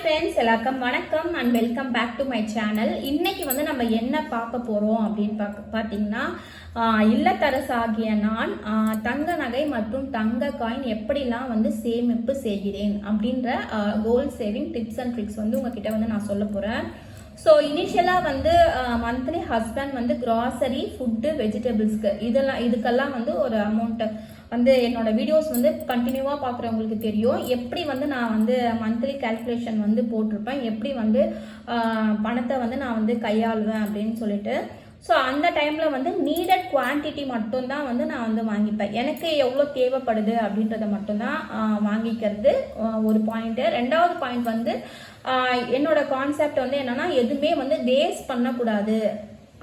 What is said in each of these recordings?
Friends எல்லாருக்கும் வணக்கம். And welcome back to my channel இன்னைக்கு வந்து நம்ம என்ன பார்க்க போகிறோம் அப்படின்னு பார்க்க பார்த்தீங்கன்னா இல்லத்தரசாகிய நான் தங்க நகை மற்றும் தங்க காயின் எப்படிலாம் வந்து சேமிப்பு செய்கிறேன் அப்படின்ற goal saving tips and tricks வந்து உங்ககிட்ட வந்து நான் சொல்ல போகிறேன் ஸோ இனிஷியலாக வந்து மந்த்லி ஹஸ்பண்ட் வந்து கிராசரி ஃபுட்டு வெஜிடபிள்ஸ்க்கு இதெல்லாம் இதுக்கெல்லாம் வந்து ஒரு அமௌண்ட்டு வந்து என்னோட வீடியோஸ் வந்து கண்டினியூவாக பார்க்குறவங்களுக்கு தெரியும். எப்படி வந்து நான் வந்து மந்த்லி கால்குலேஷன் வந்து போட்டிருப்பேன். எப்படி வந்து பணத்தை வந்து நான் வந்து கையாளுவேன் அப்படின்னு சொல்லிட்டு. ஸோ அந்த டைமில் வந்து நீடட் குவான்டிட்டி மட்டும்தான் வந்து நான் வந்து வாங்கிப்பேன். எனக்கு எவ்வளோ தேவைப்படுது அப்படின்றத மட்டும்தான் வாங்கிக்கிறது ஒரு பாயிண்ட்டு ரெண்டாவது பாயிண்ட் வந்து என்னோட கான்செப்ட் வந்து என்னென்னா எதுவுமே வந்து வேஸ்ட் பண்ணக்கூடாது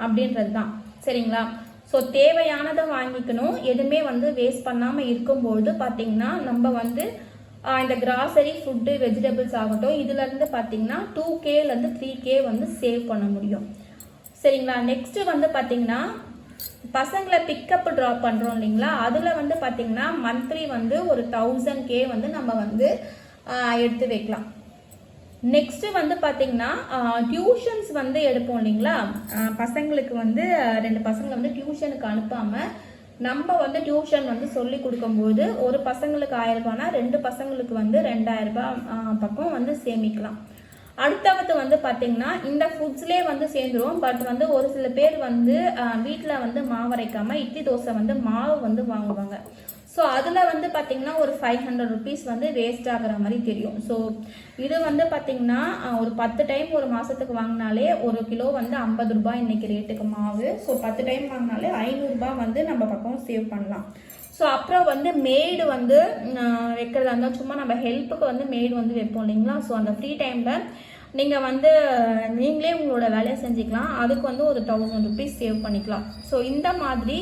அப்படின்றது தான் சரிங்களா? ஸோ தேவையானதை வாங்கிக்கணும். எதுவுமே வந்து வேஸ்ட் பண்ணாமல் இருக்கும்பொழுது பார்த்தீங்கன்னா நம்ம வந்து இந்த கிராசரி ஃபுட்டு வெஜிடபிள்ஸ் ஆகட்டும் இதுலேருந்து பார்த்தீங்கன்னா டூ கேலேருந்து த்ரீ கே வந்து சேவ் பண்ண முடியும். சரிங்களா? நெக்ஸ்ட் வந்து பார்த்தீங்கன்னா பசங்களை பிக்கப் ட்ராப் பண்ணுறோம் இல்லைங்களா? அதில் வந்து பார்த்தீங்கன்னா மந்த்லி வந்து ஒரு தௌசண்ட் கே வந்து நம்ம வந்து எடுத்து வைக்கலாம். நெக்ஸ்ட்டு வந்து பார்த்தீங்கன்னா டியூஷன்ஸ் வந்து எடுப்போம் இல்லைங்களா? பசங்களுக்கு வந்து ரெண்டு பசங்களை வந்து டியூஷனுக்கு அனுப்பாமல் நம்ம வந்து டியூஷன் வந்து சொல்லி கொடுக்கும்போது ஒரு பசங்களுக்கு ஆயிரம் ரூபாய்னா ரெண்டு பசங்களுக்கு வந்து ரெண்டாயிரம் ரூபாய் பக்கம் வந்து சேமிக்கலாம். அடுத்தவத்து வந்து பார்த்தீங்கன்னா இந்த ஃபுட்ஸ்லேயே வந்து சேர்ந்துருவோம் பட் வந்து ஒரு சில பேர் வந்து வீட்டில் வந்து மாவு இட்லி தோசை வந்து மாவு வந்து வாங்குவாங்க. ஸோ அதில் வந்து பார்த்தீங்கன்னா ஒரு ஃபைவ் ஹண்ட்ரட் ருபீஸ் வந்து வேஸ்ட் ஆகிற மாதிரி தெரியும். ஸோ இது வந்து பார்த்தீங்கன்னா ஒரு பத்து டைம் ஒரு மாதத்துக்கு வாங்கினாலே ஒரு கிலோ வந்து ஐம்பது ரூபாய் இன்றைக்கி ரேட்டுக்கு மாவு. ஸோ பத்து டைம் வாங்கினாலே ஐநூறுரூபா வந்து நம்ம பக்கம் சேவ் பண்ணலாம். ஸோ அப்புறம் வந்து மேய்டு வந்து வைக்கிறதா இருந்தால் சும்மா நம்ம ஹெல்ப்புக்கு வந்து மேய்டு வந்து வைப்போம் இல்லைங்களா? ஸோ அந்த ஃப்ரீ டைமில் நீங்கள் வந்து நீங்களே உங்களோட வேலையை செஞ்சுக்கலாம். அதுக்கு வந்து ஒரு தௌசண்ட் ருபீஸ் சேவ் பண்ணிக்கலாம். ஸோ இந்த மாதிரி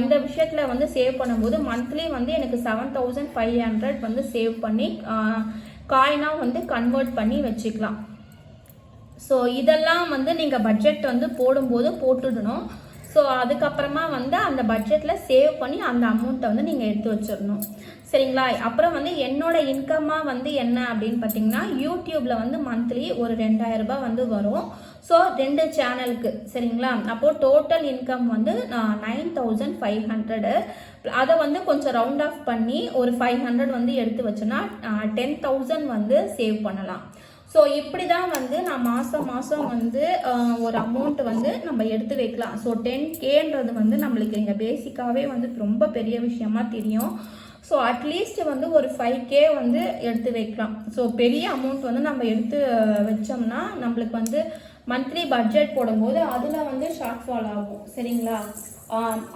இந்த விஷயத்தில் வந்து சேவ் பண்ணும்போது மந்த்லி வந்து எனக்கு செவன் தௌசண்ட் ஃபைவ் ஹண்ட்ரட் வந்து சேவ் பண்ணி காயினாக வந்து கன்வெர்ட் பண்ணி வச்சுக்கலாம். ஸோ இதெல்லாம் வந்து நீங்கள் பட்ஜெட் வந்து போடும்போது போட்டுடணும். ஸோ அதுக்கப்புறமா வந்து அந்த பட்ஜெட்டில் சேவ் பண்ணி அந்த அமௌண்ட்டை வந்து நீங்கள் எடுத்து வச்சிடணும். சரிங்களா? அப்புறம் வந்து என்னோட இன்கம்மாக வந்து என்ன அப்படின்னு பார்த்தீங்கன்னா யூடியூப்பில் வந்து மந்த்லி ஒரு ரெண்டாயிரம் ரூபாய் வந்து வரும். ஸோ ரெண்டு சேனலுக்கு சரிங்களா? அப்போது டோட்டல் இன்கம் வந்து நைன் தௌசண்ட் ஃபைவ் ஹண்ட்ரடு அதை வந்து கொஞ்சம் ரவுண்ட் ஆஃப் பண்ணி ஒரு ஃபைவ் ஹண்ட்ரட் வந்து எடுத்து வச்சோன்னா டென் தௌசண்ட் வந்து சேவ் பண்ணலாம். ஸோ இப்படி தான் வந்து நான் மாதம் மாதம் வந்து ஒரு அமௌண்ட் வந்து நம்ம எடுத்து வைக்கலாம். ஸோ டென் கேன்றது வந்து நம்மளுக்கு இங்கே பேசிக்காகவே வந்து ரொம்ப பெரிய விஷயமா தெரியும். ஸோ அட்லீஸ்ட் வந்து ஒரு ஃபைவ் கே வந்து எடுத்து வைக்கலாம். ஸோ பெரிய அமௌண்ட் வந்து நம்ம எடுத்து வச்சோம்னா நம்மளுக்கு வந்து மந்த்லி பட்ஜெட் போடும்போது அதில் வந்து ஷார்ட் ஃபால் ஆகும். சரிங்களா?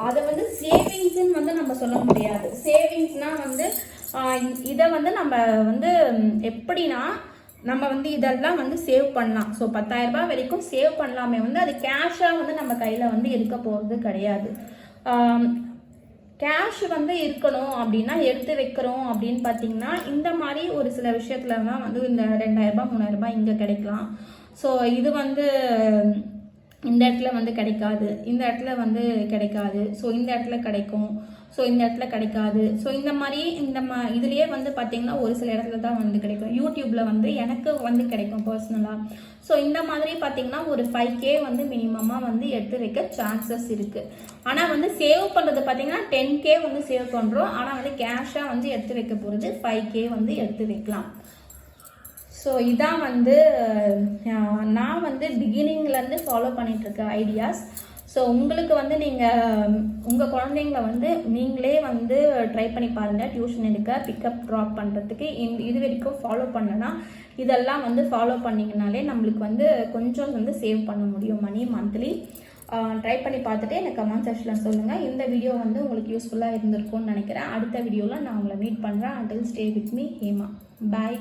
அதை வந்து சேவிங்ஸ்ன்னு வந்து நம்ம சொல்ல முடியாது. சேவிங்ஸ்னால் வந்து இதை வந்து நம்ம வந்து எப்படின்னா நம்ம வந்து இதெல்லாம் வந்து சேவ் பண்ணலாம். ஸோ பத்தாயிரம் ரூபாய் வரைக்கும் சேவ் பண்ணலாமே வந்து அது கேஷாக வந்து நம்ம கையில் வந்து இருக்க போகிறது கிடையாது. கேஷ் வந்து இருக்கணும் அப்படின்னா எடுத்து வைக்கிறோம் அப்படின்னு பார்த்தீங்கன்னா இந்த மாதிரி ஒரு சில விஷயத்துல தான் வந்து இந்த ரெண்டாயிரரூபா மூணாயிரரூபா மூணாயிரம் ரூபாய் இங்கே கிடைக்கலாம். ஸோ இது வந்து இந்த இடத்துல வந்து கிடைக்காது. இந்த இடத்துல வந்து கிடைக்காது. ஸோ இந்த இடத்துல கிடைக்கும். ஸோ இந்த இடத்துல கிடைக்காது. ஸோ இந்த மாதிரி இந்த மா இதுலேயே வந்து பார்த்தீங்கன்னா ஒரு சில இடத்துல தான் வந்து கிடைக்கும். யூடியூப்பில் வந்து எனக்கு வந்து கிடைக்கும் பர்சனலாக ஸோ இந்த மாதிரி பார்த்தீங்கன்னா ஒரு ஃபைவ் கே வந்து மினிமமாக வந்து எடுத்து வைக்க சான்சஸ் இருக்குது ஆனால் வந்து சேவ் பண்ணுறது பார்த்தீங்கன்னா டென் கே வந்து சேவ் பண்ணுறோம் ஆனால் வந்து கேஷாக வந்து எடுத்து வைக்க போகிறது ஃபைவ் கே வந்து எடுத்து வைக்கலாம். ஸோ இதான் வந்து நான் வந்து பிகினிங்லேருந்து ஃபாலோ பண்ணிகிட்ருக்க ஐடியாஸ் ஸோ உங்களுக்கு வந்து நீங்கள் உங்கள் குழந்தைங்கள வந்து நீங்களே வந்து ட்ரை பண்ணி பாருங்கள் டியூஷன் எடுக்க பிக்கப் ட்ராப் பண்ணுறதுக்கு இந்த இது வரைக்கும் ஃபாலோ பண்ணனா இதெல்லாம் வந்து ஃபாலோ பண்ணிங்கனாலே நம்மளுக்கு வந்து கொஞ்சம் வந்து சேவ் பண்ண முடியும். மணி மந்த்லி ட்ரை பண்ணி பார்த்துட்டு எனக்கு கமெண்ட் செக்ஷனில் சொல்லுங்கள் இந்த வீடியோ வந்து உங்களுக்கு யூஸ்ஃபுல்லாக இருந்திருக்கும்னு நினைக்கிறேன். அடுத்த வீடியோவில் நான் உங்களை மீட் பண்ணுறேன் until stay with me Hema. Bye